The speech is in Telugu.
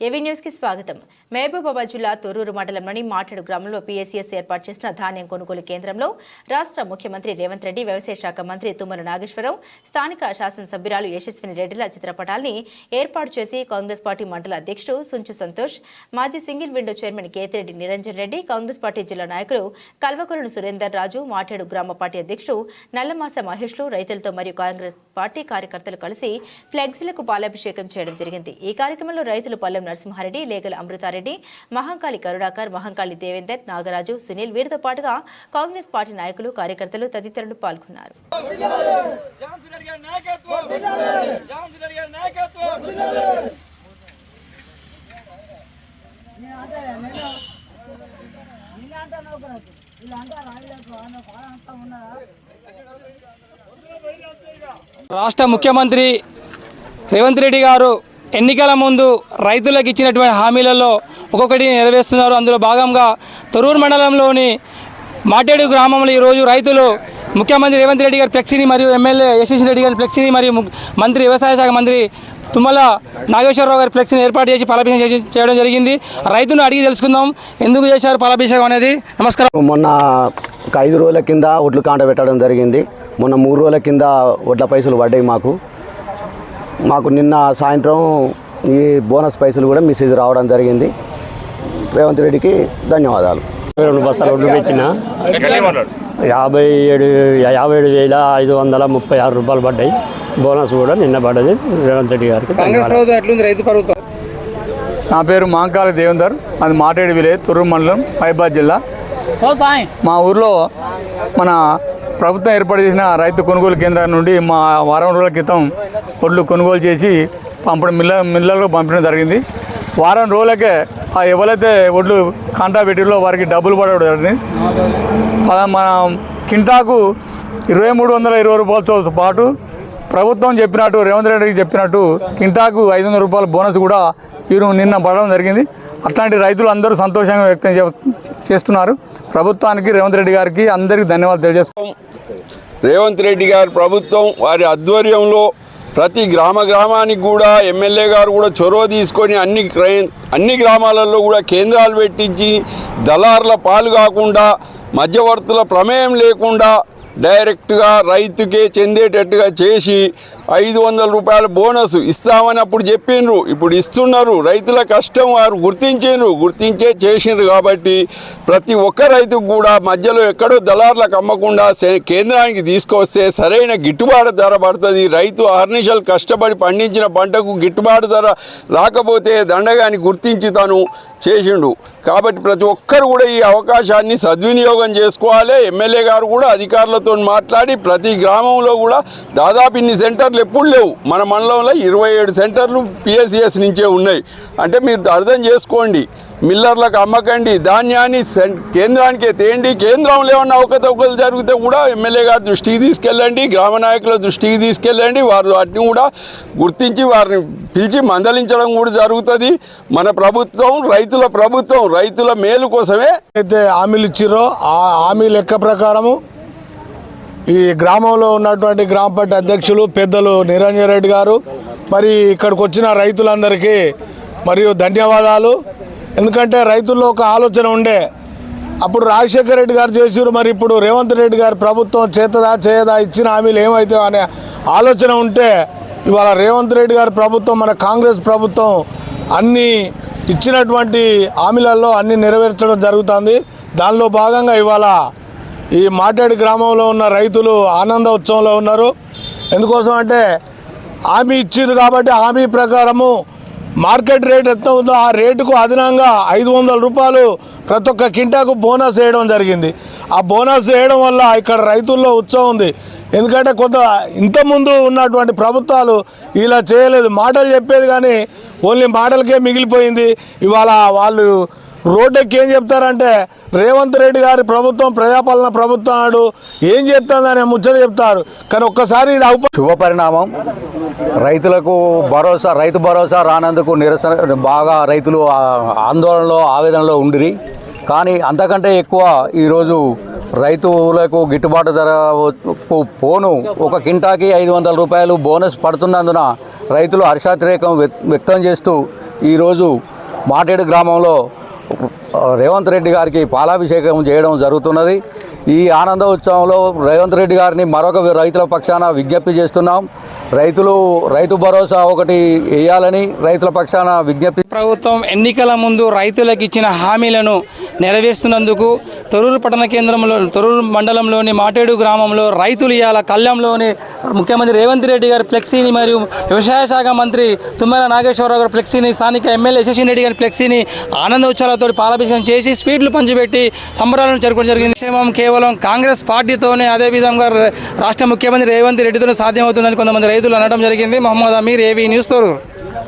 ఏవీ న్యూస్కి స్వాగతం. మహబూబాబాద్ జిల్లా తొర్రూరు మండలంలోని మాటడు గ్రామంలో పీఎస్సీఎస్ ఏర్పాటు చేసిన ధాన్యం కొనుగోలు కేంద్రంలో రాష్ట్ర ముఖ్యమంత్రి రేవంత్ రెడ్డి వ్యవసాయ శాఖ మంత్రి తుమ్మల నాగేశ్వరరావు స్థానిక శాసనసభ్యురాలు యశస్విని రెడ్డిల చిత్రపటాల్ని ఏర్పాటు చేసి కాంగ్రెస్ పార్టీ మండల అధ్యక్షుడు సుంచు సంతోష్ మాజీ single window chairman Kethireddy Niranjan Reddy Congress party జిల్లా నాయకులు కల్వకురును సురేందర్ రాజు మాటేడు గ్రామ పార్టీ అధ్యక్షుడు నల్లమాస మహేష్లు రైతులతో మరియు కాంగ్రెస్ పార్టీ కార్యకర్తలు కలిసి ఫ్లెక్సీలకు పాలాభిషేకం చేయడం జరిగింది. ఈ కార్యక్రమంలో రైతులు పల్లెం నరసింహారెడ్డి లేగల అమృతారెడ్డి మహంకాళి కరుణాకర్ మహంకాళి దేవేందర్ నాగరాజు సునీల్ వీరితో పాటుగా కాంగ్రెస్ పార్టీ నాయకులు కార్యకర్తలు తదితరులు పాల్గొన్నారు. రాష్ట్ర ముఖ్యమంత్రి రేవంత్ రెడ్డి గారు ఎన్నికల ముందు రైతులకు ఇచ్చినటువంటి హామీలలో ఒక్కొక్కటి నెరవేరుస్తున్నారు. అందులో భాగంగా తొరూరు మండలంలోని మాటేడు గ్రామంలో ఈరోజు రైతులు ముఖ్యమంత్రి రేవంత్ రెడ్డి గారి ఫ్లెక్సీని మరియు ఎమ్మెల్యే యశస్వి రెడ్డి గారి ఫ్లెక్సీని మరియు మంత్రి వ్యవసాయ శాఖ మంత్రి తుమ్మల నాగేశ్వరరావు గారి ఫ్లెక్సీని ఏర్పాటు చేసి ఫలాభిషేకం చేసి- చేయడం జరిగింది. రైతును అడిగి తెలుసుకుందాం. ఎందుకు చేశారు ఫలాభిషేకం అనేది? నమస్కారం. మొన్న ఒక ఐదు రోజుల కింద ఒడ్లు కాంట పెట్టడం జరిగింది. మొన్న మూడు రోజుల కింద ఒడ్ల పైసలు పడ్డాయి మాకు. మాకు నిన్న సాయంత్రం ఈ బోనస్ పైసలు కూడా మెసేజ్ రావడం జరిగింది. రేవంత్ రెడ్డికి ధన్యవాదాలు. రెండు బస్తాలు ఒడ్లు పెట్టిన? యాభై ఏడు యాభై ఏడు వేల ఐదు వందల ముప్పై ఆరు రూపాయలు పడ్డాయి. బోనస్ కూడా నిన్న పడ్డది. రేవంత్ రెడ్డి గారికి రైతు ప్రభుత్వం? నా పేరు మాంకాల దేవేందర్. అది మాటేడు విలేజ్ తుర్రు మండలం మహిబాద్ జిల్లా. మా ఊర్లో మన ప్రభుత్వం ఏర్పాటు చేసిన రైతు కొనుగోలు కేంద్రం నుండి మా వారం రోజుల క్రితం ఒడ్లు కొనుగోలు చేసి పంపడం మిల్ల మిల్లలకు పంపడం జరిగింది. వారం రోజులకే ఆ ఎవరైతే ఒడ్లు కాంటా పెట్టిలో వారికి డబ్బులు పడడం జరిగింది. మన కింటాకు ఇరవై మూడు వందల ఇరవై రూపాయలతో పాటు ప్రభుత్వం చెప్పినట్టు రేవంత్ రెడ్డికి చెప్పినట్టు కింటాకు ఐదు వందల రూపాయల బోనస్ కూడా వీరు నిన్న పడడం జరిగింది. అట్లాంటి రైతులు అందరూ సంతోషంగా వ్యక్తం చే- చేస్తున్నారు. ప్రభుత్వానికి రేవంత్ రెడ్డి గారికి అందరికీ ధన్యవాదాలు తెలియజేస్తాం రేవంత్ రెడ్డి గారి ప్రభుత్వం వారి ఆధ్వర్యంలో ప్రతి గ్రామ గ్రామానికి కూడా ఎమ్మెల్యే గారు కూడా చొరవ తీసుకొని అన్ని అన్ని గ్రామాలలో కూడా కేంద్రాలు పెట్టించి దళారుల పాలు కాకుండా మధ్యవర్తుల ప్రమేయం లేకుండా డైరెక్ట్గా రైతుకే చెందేటట్టుగా చేసి ఐదు వందల రూపాయల బోనస్ ఇస్తామని అప్పుడు చెప్పిండ్రు. ఇప్పుడు ఇస్తున్నారు. రైతుల కష్టం వారు గుర్తించిండ్రు. గుర్తించే చేసిండ్రు కాబట్టి ప్రతి ఒక్క రైతుకు కూడా మధ్యలో ఎక్కడో దళార్లకు అమ్మకుండా కేంద్రానికి తీసుకొస్తే సరైన గిట్టుబాటు ధర పడుతుంది. రైతు ఆర్నిషాలు కష్టపడి పండించిన పంటకు గిట్టుబాటు ధర రాకపోతే దండగాని గుర్తించి తను చేసిండు. కాబట్టి ప్రతి ఒక్కరు కూడా ఈ అవకాశాన్ని సద్వినియోగం చేసుకోవాలి. ఎమ్మెల్యే గారు కూడా అధికారులతో మాట్లాడి ప్రతి గ్రామంలో కూడా దాదాపు ఇన్ని సెంటర్లు ఎప్పుడు లేవు. మన మండలంలో ఇరవై ఏడు సెంటర్లు పిఎస్సిఎస్ నుంచే ఉన్నాయి. అంటే మీరు అర్థం చేసుకోండి. మిల్లర్లకు అమ్మకండి. ధాన్యాన్ని కేంద్రానికే తేండి కేంద్రంలో ఏమన్నా అవకతవకలు జరిగితే కూడా ఎమ్మెల్యే గారి దృష్టికి తీసుకెళ్ళండి. గ్రామ నాయకుల దృష్టికి తీసుకెళ్ళండి. వారు వాటిని కూడా గుర్తించి వారిని పిలిచి మందలించడం కూడా జరుగుతుంది. మన ప్రభుత్వం రైతుల ప్రభుత్వం రైతుల మేలు కోసమే అయితే హామీలు ఇచ్చిర్రో ఆ హామీ లెక్క ప్రకారము ఈ గ్రామంలో ఉన్నటువంటి గ్రామ పార్టీ అధ్యక్షులు పెద్దలు నిరంజన్ రెడ్డి గారు మరి ఇక్కడికి వచ్చిన రైతులందరికీ మరియు ధన్యవాదాలు. ఎందుకంటే రైతుల్లో ఒక ఆలోచన ఉండే అప్పుడు రాజశేఖర రెడ్డి గారు చేసారు మరి ఇప్పుడు రేవంత్ రెడ్డి గారు ప్రభుత్వం చేతదా చేయదా ఇచ్చిన హామీలు ఏమైతే అనే ఆలోచన ఉంటే ఇవాళ రేవంత్ రెడ్డి గారి ప్రభుత్వం మన కాంగ్రెస్ ప్రభుత్వం అన్ని ఇచ్చినటువంటి హామీలలో అన్ని నెరవేర్చడం జరుగుతుంది. దానిలో భాగంగా ఇవాళ ఈ మాటేడు గ్రామంలో ఉన్న రైతులు ఆనంద ఉత్సవంలో ఉన్నారు. ఎందుకోసం అంటే హామీ ఇచ్చిండ్రు కాబట్టి హామీ ప్రకారము మార్కెట్ రేట్ ఎంత ఉందో ఆ రేటుకు అదనంగా ఐదు వందల రూపాయలు ప్రతి ఒక్క కింటాకు బోనస్ వేయడం జరిగింది. ఆ బోనస్ వేయడం వల్ల ఇక్కడ రైతుల్లో ఉత్సవం ఉంది. ఎందుకంటే కొంత ఇంతకుముందు ఉన్నటువంటి ప్రభుత్వాలు ఇలా చేయలేదు. మాటలు చెప్పేది కానీ ఓన్లీ మాటలకే మిగిలిపోయింది. ఇవాళ వాళ్ళు రోడ్డుకి ఏం చెప్తారంటే రేవంత్ రెడ్డి గారి ప్రభుత్వం ప్రజాపాలన ప్రభుత్వం నాడు ఏం చెప్తుందని ముచ్చట చెప్తారు. కానీ ఒక్కసారి ఇది అవుప శుభ పరిణామం. రైతులకు భరోసా రైతు భరోసా రానందుకు నిరసన బాగా రైతులు ఆందోళనలో ఆవేదనలో ఉండిరి. కానీ అంతకంటే ఎక్కువ ఈరోజు రైతులకు గిట్టుబాటు ధర పోను. ఒక కింటాకి ఐదు వందల రూపాయలు బోనస్ పడుతున్నందున రైతులు హర్షాతిరేకం వ్యక్- వ్యక్తం చేస్తూ ఈరోజు మాటేడు గ్రామంలో రేవంత్ రెడ్డి గారికి పాలాభిషేకం చేయడం జరుగుతున్నది. ఈ ఆనంద ఉత్సవంలో రేవంత్ రెడ్డి గారిని మరొక రైతుల పక్షాన విజ్ఞప్తి చేస్తున్నాం. రైతులు రైతు భరోసా ఒకటి వేయాలని రైతుల పక్షాన విజ్ఞప్తి ప్రభుత్వం ఎన్నికల ముందు రైతులకు ఇచ్చిన హామీలను నెరవేరుస్తున్నందుకు తొరూరు పట్టణ కేంద్రంలో తొరూరు మండలంలోని మాటేడు గ్రామంలో రైతులు ఇవాళ కళ్యాణంలోని ముఖ్యమంత్రి రేవంత్ రెడ్డి గారి ఫ్లెక్సీని మరియు వ్యవసాయ శాఖ మంత్రి తుమ్మల నాగేశ్వరరావు గారి ఫ్లెక్సీని స్థానిక ఎమ్మెల్యే యశస్వి రెడ్డి గారి ఫ్లెక్సీని ఆనంద ఉత్సవాలతో పాలాభిషేకం చేసి స్వీట్లు పంచిపెట్టి సంబరాలను జరుపుకోవడం జరిగింది. క్షేమం కేవలం కాంగ్రెస్ పార్టీతోనే అదేవిధంగా రాష్ట్ర ముఖ్యమంత్రి రేవంత్ రెడ్డితోనే సాధ్యమవుతుందని కొంతమంది రైతులు అనడం జరిగింది. Mohammed Aamir AV news Thorrur